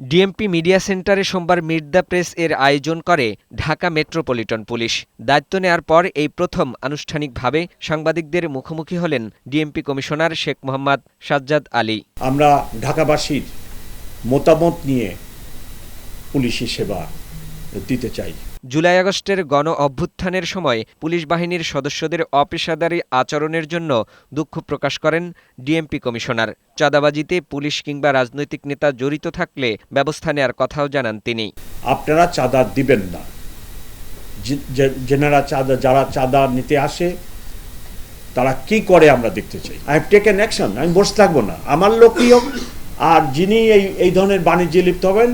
DMP media সেন্টারে সোমবার meet the press এর আয়োজন করে ঢাকা মেট্রোপলিটন পুলিশ। দায়িত্ব নেয়ার পর এই প্রথম আনুষ্ঠানিকভাবে সাংবাদিকদের মুখোমুখি হলেন ডিএমপি কমিশনার শেখ মোহাম্মদ সাজ্জাদ আলী। আমরা ঢাকাবাসীর মতামত নিয়ে পুলিশি সেবা দিতে চাই। জুলাই আগস্টের গণ অভ্যুত্থানের সময় পুলিশ বাহিনীর সদস্যদের অপেশাদারী আচরণের জন্য দুঃখ প্রকাশ করেন ডিএমপি কমিশনার। চাঁদাবাজিতে পুলিশ কিংবা রাজনৈতিক নেতা জড়িত থাকলে ব্যবস্থা নেয়ার কথাও জানান তিনি। আপনারা চাঁদা দিবেন না। যেনারা চাঁদা, যারা চাঁদা নিতে আসে, তারা কি করে আমরা দেখতে চাই? আই হ্যাভ টেকেন অ্যাকশন আমি বসে থাকব না। আমার লোকই হোক, আর যিনি এই এই ধরনের বাণিজ্যে লিপ্ত হবেন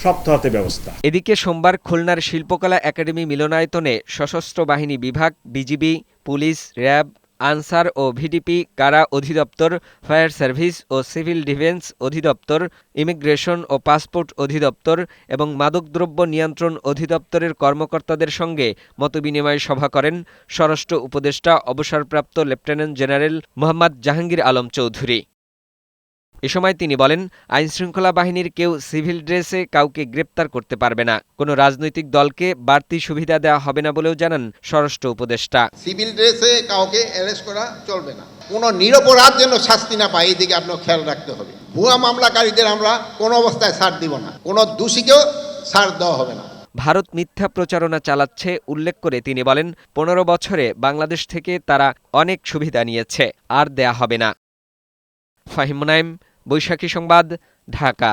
শক্ত হাতে ব্যবস্থা। এদিকে সোমবার খুলনার শিল্পকলা একাডেমি মিলনায়তনে সশস্ত্র বাহিনী বিভাগ, বিজিবি, পুলিশ, র্যাব, আনসার ও ভিডিপি কারা অধিদপ্তর, ফায়ার সার্ভিস ও সিভিল ডিফেন্স অধিদপ্তর, ইমিগ্রেশন ও পাসপোর্ট অধিদপ্তর এবং মাদকদ্রব্য নিয়ন্ত্রণ অধিদপ্তরের কর্মকর্তাদের সঙ্গে মতবিনিময় সভা করেন স্বরাষ্ট্র উপদেষ্টা, অবসরপ্রাপ্ত লেফটেন্যান্ট জেনারেল মোহাম্মদ জাহাঙ্গীর আলম চৌধুরী। এ সময় তিনি বলেন আইনশৃঙ্খলা বাহিনীর কেউ সিভিল ড্রেসে কাউকে গ্রেপ্তার করতে পারবে না। কোনো রাজনৈতিক দলকে বাড়তি সুবিধা দেওয়া হবে না বলেও জানান স্বরাষ্ট্র উপদেষ্টা। সিভিল ড্রেসে কাউকে অ্যারেস্ট করা চলবে না। কোনো নিরপরাধ যেন শাস্তি না পায় এদিকে আপনার খেয়াল রাখতে হবে। ভুয়া মামলাকারীদের আমরা কোনো অবস্থায় ছাড় দিব না। কোনো দোষীকেও ছাড় দেওয়া হবে না। ভারত মিথ্যা প্রচারণা চালাচ্ছে উল্লেখ করে তিনি বলেন পনেরো বছরে বাংলাদেশ থেকে তারা অনেক সুবিধা নিয়েছে আর দেয়া হবে না। ফাহিম মুনাইম বৈশাখী সংবাদ ঢাকা।